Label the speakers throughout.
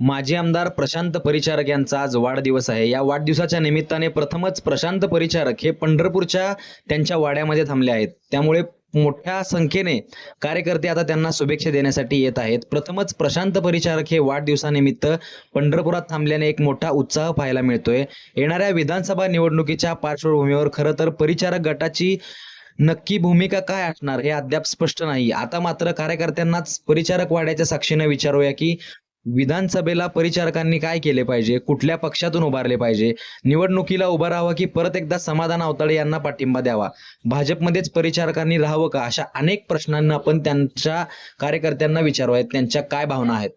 Speaker 1: माजी आमदार प्रशांत परिचारक यांचा आज वाढदिवस आहे. या वाढदिवसाच्या निमित्ताने प्रथमच प्रशांत परिचारक हे पंढरपूरच्या त्यांच्या वाड्यामध्ये थांबले आहेत. त्यामुळे मोठ्या संख्येने कार्यकर्ते आता त्यांना शुभेच्छा देण्यासाठी येत आहेत. प्रथमच प्रशांत परिचारक हे वाढदिवसानिमित्त पंढरपुरात थांबल्याने एक मोठा उत्साह पाहायला मिळतोय. येणाऱ्या विधानसभा निवडणुकीच्या पार्श्वभूमीवर खरं तर परिचारक गटाची नक्की भूमिका काय असणार हे अद्याप स्पष्ट नाही. आता मात्र कार्यकर्त्यांनाच परिचारक वाड्याच्या साक्षीने विचारूया की विधानसभेला परिचारकांनी काय केले पाहिजे? कुठल्या पक्षातून उभारले पाहिजे? निवडणुकीला उभं राहावं की परत एकदा समाधान अवताळे यांना पाठिंबा द्यावा? भाजपमध्येच परिचारकांनी राहावं का? अशा अनेक प्रश्नांना आपण त्यांच्या कार्यकर्त्यांना विचारूयात त्यांच्या काय भावना आहेत?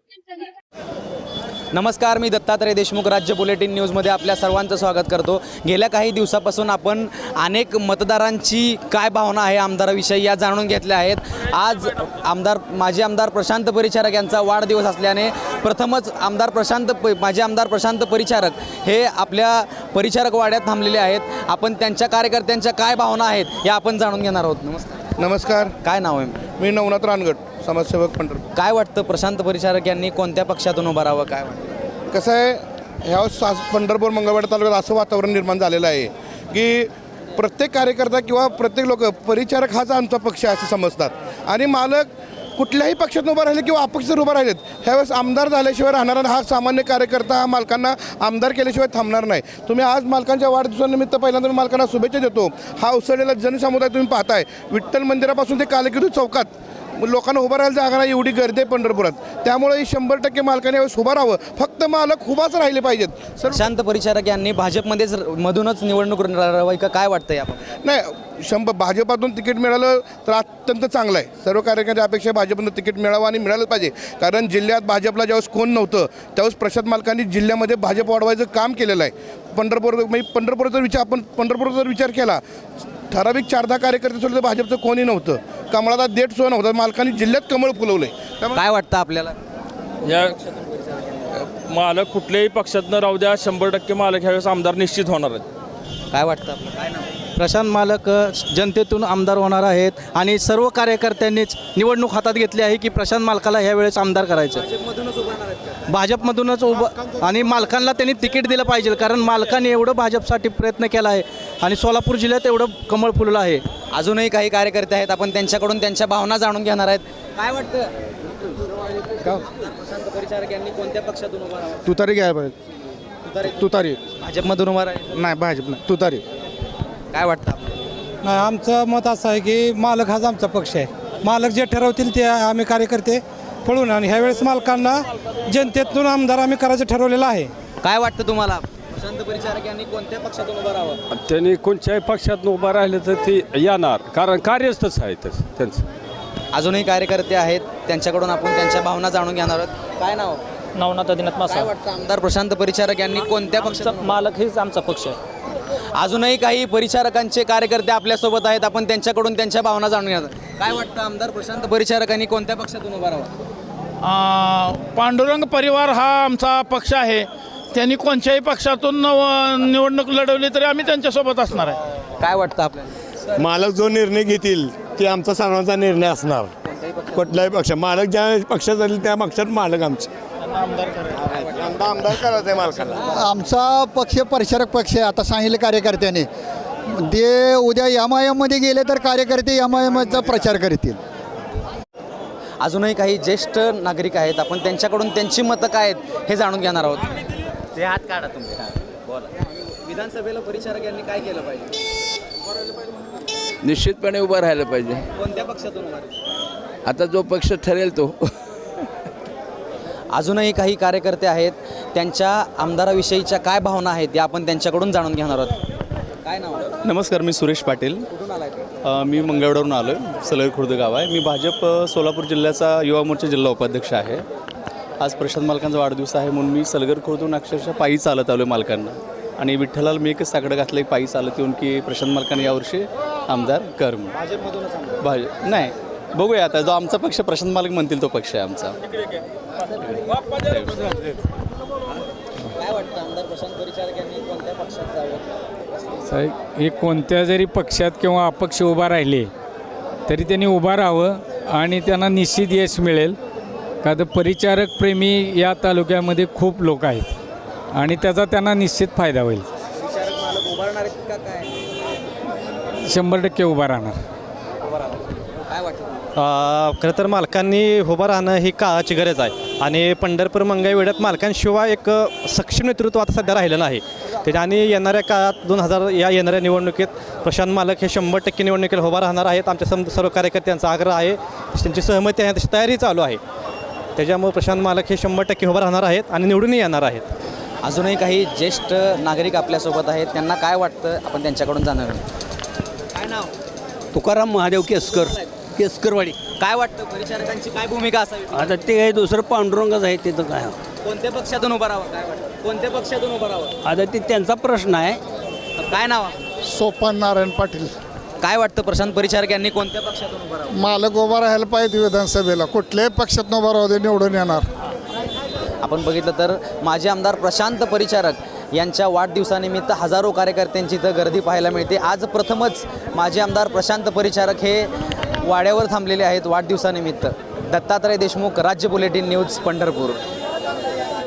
Speaker 1: नमस्कार मी दत्तात्रय देशमुख राज्य बुलेटिन न्यूजमध्ये आपल्या सर्वांचं स्वागत करतो. गेल्या काही दिवसापासून आपण अनेक मतदारांची काय भावना आहे आमदाराविषयी या जाणून घेतल्या आहेत. आज आमदार माजी आमदार प्रशांत परिचारक यांचा वाढदिवस असल्याने प्रथमच आमदार प्रशांत प माजी आमदार प्रशांत परिचारक हे आपल्या परिचारक वाड्यात थांबलेले आहेत. आपण त्यांच्या कार्यकर्त्यांच्या काय भावना आहेत या आपण जाणून घेणार आहोत. नमस्कार.
Speaker 2: नमस्कार.
Speaker 1: काय नाव आहे?
Speaker 2: मी नवनाथ रानगड समाजसेवक पंढरपूर.
Speaker 1: काय वाटतं? प्रशांत परिचारक यांनी कोणत्या पक्षातून उभं राहावं काय वाटतं?
Speaker 2: कसं आहे ह्या सास पंढरपूर मंगळवाड तालुक्यात असं वातावरण निर्माण झालेलं आहे की प्रत्येक कार्यकर्ता किंवा प्रत्येक लोक परिचारक हाच आमचा पक्ष आहे असं समजतात. आणि मालक कुठल्याही पक्षात उभा राहिले किंवा अपक्षात उभा राहिलेत ह्यावेळेस आमदार झाल्याशिवाय राहणारा हा सामान्य कार्यकर्ता हा मालकांना आमदार केल्याशिवाय थांबणार नाही. तुम्ही आज मालकांच्या वाढदिवसानिमित्त पहिल्यांदा मी मालकांना शुभेच्छा देतो. हा उसळलेला जनसमुदाय तुम्ही पाहताय. विठ्ठल मंदिरापासून ते कालकिर्ती चौकात लोकांना उभं राहायला जागा नाही एवढी गर्दी आहे पंढरपुरात. त्यामुळे शंभर टक्के मालकाने यावेळेस उभं राहावं. फक्त मालक उभाच राहिले पाहिजेत. सर्व
Speaker 1: प्रशांत परिचारक यांनी भाजपमध्येच मधूनच निवडणूक का? काय वाटतं या
Speaker 2: नाही शंभर भाजपातून तिकीट मिळालं तर अत्यंत चांगलं आहे. सर्व कार्यकर्त्यांच्या अपेक्षा भाजपनं तिकीट मिळावं आणि मिळालं पाहिजे. कारण जिल्ह्यात भाजपला ज्यावेळेस कोण नव्हतं त्यावेळेस प्रशांत मालकांनी जिल्ह्यामध्ये भाजप वाढवायचं काम केलेलं आहे. पंढरपूर म्हणजे पंढरपूरचा विचार आपण पंढरपूरचा जर विचार केला ठराविक चार दहा कार्यकर्ते सोडले तर भाजपचं कोणी नव्हतं. कमळाचा देठ सुद्धा नव्हता मालकांनी जिल्ह्यात कमळ फुलवलं आहे
Speaker 1: काय वाटतं आपल्याला?
Speaker 3: या मालक कुठल्याही पक्षात न राहू द्या शंभर टक्के मालक ह्यावेळेस आमदार निश्चित होणार आहेत.
Speaker 1: काय वाटतं आपलं? काय नाव?
Speaker 4: प्रशांत मालक जनतेतून आमदार होणार आहेत आणि सर्व कार्यकर्त्यांनीच निवडणूक हातात घेतली आहे की प्रशांत मालकाला ह्यावेळेस आमदार करायचं. भाजपमधूनच उभं आणि मालकांना त्यांनी तिकीट दिलं पाहिजे कारण मालकाने एवढं भाजपसाठी प्रयत्न केला आहे आणि सोलापूर जिल्ह्यात एवढं कमळ फुललं आहे.
Speaker 1: अजूनही काही कार्यकर्ते आहेत आपण त्यांच्याकडून त्यांच्या भावना जाणून घेणार आहेत. काय वाटतं? प्रशांत परिचारक यांनी कोणत्या पक्षातून उभा
Speaker 5: घ्यायला पाहिजे. तुतारी.
Speaker 1: भाजपमधून उभा राहील
Speaker 5: नाही भाजप नाही. तुतारी.
Speaker 1: काय वाटतं आपल्याला?
Speaker 6: नाही आमचं मत असं आहे की मालक हाच आमचा पक्ष आहे. मालक जे ठरवतील ते आम्ही कार्यकर्ते पळून आणि ह्यावेळेस मालकांना जनतेतून आमदार आम्ही करायचं ठरवलेलं आहे.
Speaker 1: काय वाटतं तुम्हाला? प्रशांत परिचारक यांनी कोणत्या पक्षातून उभं राहावं?
Speaker 7: त्यांनी कोणत्याही पक्षात उभं राहिलं तर ते येणार कारण कार्यच तसं आहे तसं त्यांचं.
Speaker 1: अजूनही कार्यकर्ते आहेत त्यांच्याकडून आपण त्यांच्या भावना जाणून घेणार आहोत. काय नाव?
Speaker 8: नवनाथ आदिनाथ
Speaker 1: काय
Speaker 8: मासा
Speaker 1: वाटतं आमदार प्रशांत परिचारक यांनी कोणत्या पक्षात
Speaker 8: मालक हेच आमचा पक्ष आहे.
Speaker 1: अजूनही काही परिचारकांचे कार्यकर्ते आपल्यासोबत आहेत. आपण त्यांच्याकडून त्यांच्या भावना जाणून घेणार आहोत. काय वाटतं आमदार प्रशांत? परिचारकांनी कोणत्या पक्षातून उभा राहावं?
Speaker 9: पांडुरंग परिवार हा आमचा पक्ष आहे. त्यांनी कोणत्याही पक्षातून नव- निवडणूक लढवली तरी आम्ही त्यांच्यासोबत असणार आहे.
Speaker 1: काय वाटतं आपल्याला?
Speaker 5: मालक जो निर्णय घेतील ते आमचा सर्वांचा निर्णय असणार. कुठल्याही पक्ष मालक ज्या पक्षात जाईल त्या पक्षात मालक आमचे. यंदा आमदार करायचं. आहे मालकाला.
Speaker 10: आमचा पक्ष परिचारक पक्ष आहे आता सांगितलं कार्यकर्त्याने. ते उद्या एम आय एममध्ये गेले तर कार्यकर्ते एम आय एमचा प्रचार करतील.
Speaker 1: अजूनही काही ज्येष्ठ नागरिक आहेत आपण त्यांच्याकडून त्यांची मतं काय आहेत हे जाणून घेणार आहोत. ते हात काढा तुम्ही. बोला. विधानसभेला परिचारक यांनी काय केलं पाहिजे?
Speaker 11: निश्चितपणे उभं राहायला पाहिजे.
Speaker 1: कोणत्या पक्षातून?
Speaker 11: आता जो पक्ष ठरेल तो.
Speaker 1: अजूनही काही कार्यकर्ते आहेत त्यांच्या आमदाराविषयीच्या काय भावना आहेत या आपण त्यांच्याकडून जाणून घेणार आहोत. काय नाव? आहे?
Speaker 4: नमस्कार मी सुरेश पाटील.
Speaker 1: कुठून आलाय ते?
Speaker 4: अ, मी मंगळवेढवरून आलो आहे सलगर खुर्द गाव आहे. मी भाजप अ, सोलापूर जिल्ह्याचा युवा मोर्चा जिल्हा उपाध्यक्ष आहे. आज प्रशांत मालकांचा वाढदिवस आहे म्हणून मी सलगर खुर्दून अक्षरशः पायी चालत आलो मालकांना. आणि विठ्ठलाला मी एकच साकडं घातलं पायी चालत येऊन की प्रशांत मालकांनी यावर्षी आमदार कर म्हणून. भाजप नाही बघूया आता जो आमचा पक्ष प्रशांत मालक म्हणतील तो पक्ष आहे आमचा.
Speaker 1: काय वाटतं आमदार प्रशांत परिचारक यांनी कोणत्या पक्षात जावं
Speaker 8: हे कोणत्या जरी पक्षात किंवा अपक्ष उभा राहिले तरी त्यांनी उभा राहावं आणि त्यांना निश्चित यश मिळेल. का तर परिचारक प्रेमी या तालुक्यामध्ये खूप लोक आहेत आणि त्याचा त्यांना निश्चित फायदा होईल.
Speaker 1: परिचारक मालक उभारणार आहेत का काय?
Speaker 8: शंभर टक्के उभा राहणार.
Speaker 1: काय वाटतं
Speaker 12: खरं तर मालकांनी उभं राहणं ही काळाची गरज आहे. आणि पंढरपूर मंगाई वेड्यात मालकांशिवाय एक सक्षम नेतृत्व आता सध्या राहिलं नाही त्याच्या आणि येणाऱ्या काळात दोन हजार या येणाऱ्या निवडणुकीत प्रशांत मालक हे शंभर टक्के निवडणुकीला उभा राहणार आहेत. आमच्या सम सर्व कार्यकर्त्यांचा आग्रह आहे. त्यांची सहमती आहे. तशी तयारी चालू आहे. त्याच्यामुळे प्रशांत मालक हे शंभर टक्के उभं राहणार आहेत आणि निवडूनही येणार आहेत.
Speaker 1: अजूनही काही ज्येष्ठ नागरिक आपल्यासोबत आहेत. त्यांना काय वाटतं? आपण त्यांच्याकडून जाणार काय नाव
Speaker 11: तुकाराम महादेव केसकर. केसकरवाडी
Speaker 1: काय वाटतं परिचारकांची काय भूमिका असावी?
Speaker 11: आता ते काही दुसरं पांडुरंगच आहे तिथं काय?
Speaker 1: कोणत्या पक्षातून उभं राहावं? काय वाटतं? कोणत्या पक्षातून उभं राहावं?
Speaker 11: आता ते त्यांचा प्रश्न आहे.
Speaker 1: काय नाव?
Speaker 10: सोपान नारायण पाटील.
Speaker 1: काय वाटतं प्रशांत परिचारक यांनी कोणत्या पक्षातून उभं राहावं?
Speaker 10: मालक उभा राहायला पाहिजे विधानसभेला. कुठल्याही पक्षात उभा राहू दे निवडून येणार.
Speaker 1: आपण बघितलं तर माजी आमदार प्रशांत परिचारक यांच्या वाढदिवसानिमित्त हजारो कार्यकर्त्यांची इथं गर्दी पाहायला मिळते. आज प्रथमच माजी आमदार प्रशांत परिचारक हे वाड्यावर थांबलेले आहेत वाढदिवसानिमित्त. दत्तात्रय देशमुख राज्य बुलेटिन न्यूज पंढरपूर.